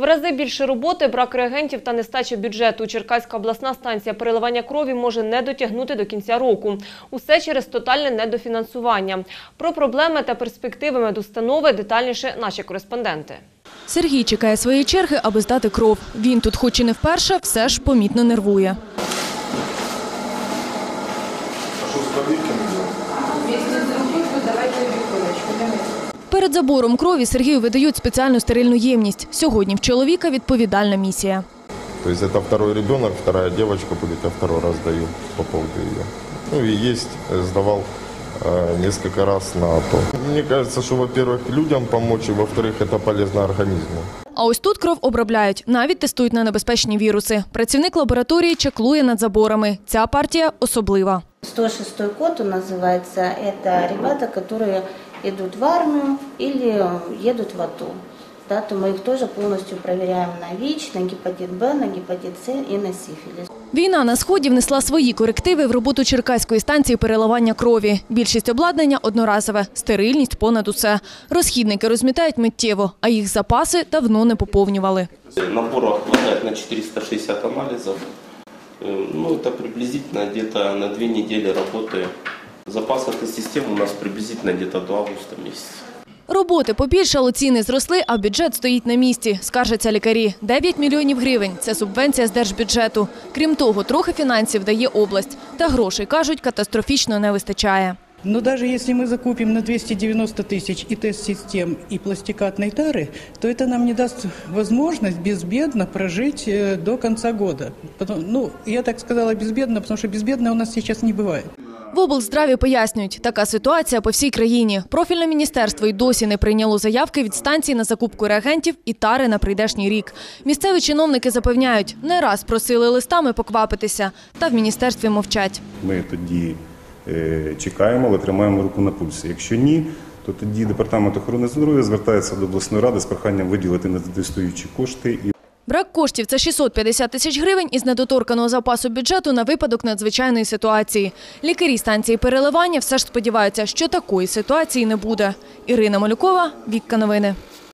В рази більше роботи, брак реагентів та нестача бюджету. Черкаська обласна станція переливання крові може не дотягнути до кінця року. Усе через тотальне недофінансування. Про проблеми та перспективи медустанови детальніше наші кореспонденти. Сергій чекає своєї черги, аби здати кров. Він тут, хоч і не вперше, все ж помітно нервує. Перед забором крові Сергію видають спеціальну стерильну ємність. Сьогодні в чоловіка відповідальна місія. То есть это второй ребенок, вторая девочка будет, я второй раз даю по поводу ее. Ну и есть, э, сдавал э, несколько раз на АТО. Мне кажется, что, во-первых, людям помочь, и, во-вторых, это полезно организму. А ось тут кров обробляють, навіть тестують на небезпечні віруси. Працівник лабораторії чеклує над заборами. Ця партія особлива. 106 код он называется. Это ребята, которые идут в армию или едут в АТО. Да, то мы их тоже полностью проверяем на ВИЧ, на гепатит Б, на гепатит С и на сифилис. Війна на сході внесла свої корективи в роботу Черкаської станції переливання крові. Більшість обладнання одноразове, стерильність понад усе. Розхідники розмітають миттєво, а їх запаси давно не поповнювали. Набора хватает на 460 анализов. Э, Ну, это приблизительно где-то на две недели работы. Запас этой системы у нас приблизительно где-то до августа месяца. Роботи побільшало, ціни зросли, а бюджет стоїть на місці, скаржаться лікарі. 9 мільйонів гривень – це субвенція з держбюджету. Крім того, трохи фінансів дає область. Та грошей, кажуть, катастрофічно не вистачає. Но даже если мы закупим на 290 тысяч и тест-систем, и пластикатной тары, то это нам не даст возможность безбедно прожить э, до конца года. Потом, ну, я так сказала безбедно, потому что безбедно у нас сейчас не бывает. В облздраві пояснюють, така ситуація по всій країні. Профільне міністерство й досі не прийняло заявки від станції на закупку реагентів і тари на прийдешній рік. Місцеві чиновники запевняють, не раз просили листами поквапитися, та в міністерстві мовчать. Ми тоді е, чекаємо, але тримаємо руку на пульсі. Якщо ні, то тоді департамент охорони здоров'я звертається до обласної ради з проханням виділити недостаючі кошти і Брак коштів – це 650 тисяч гривень із недоторканого запасу бюджету на випадок надзвичайної ситуації. Лікарі станції переливання все ж сподіваються, що такої ситуації не буде. Ірина Малюкова, Вікка Новини.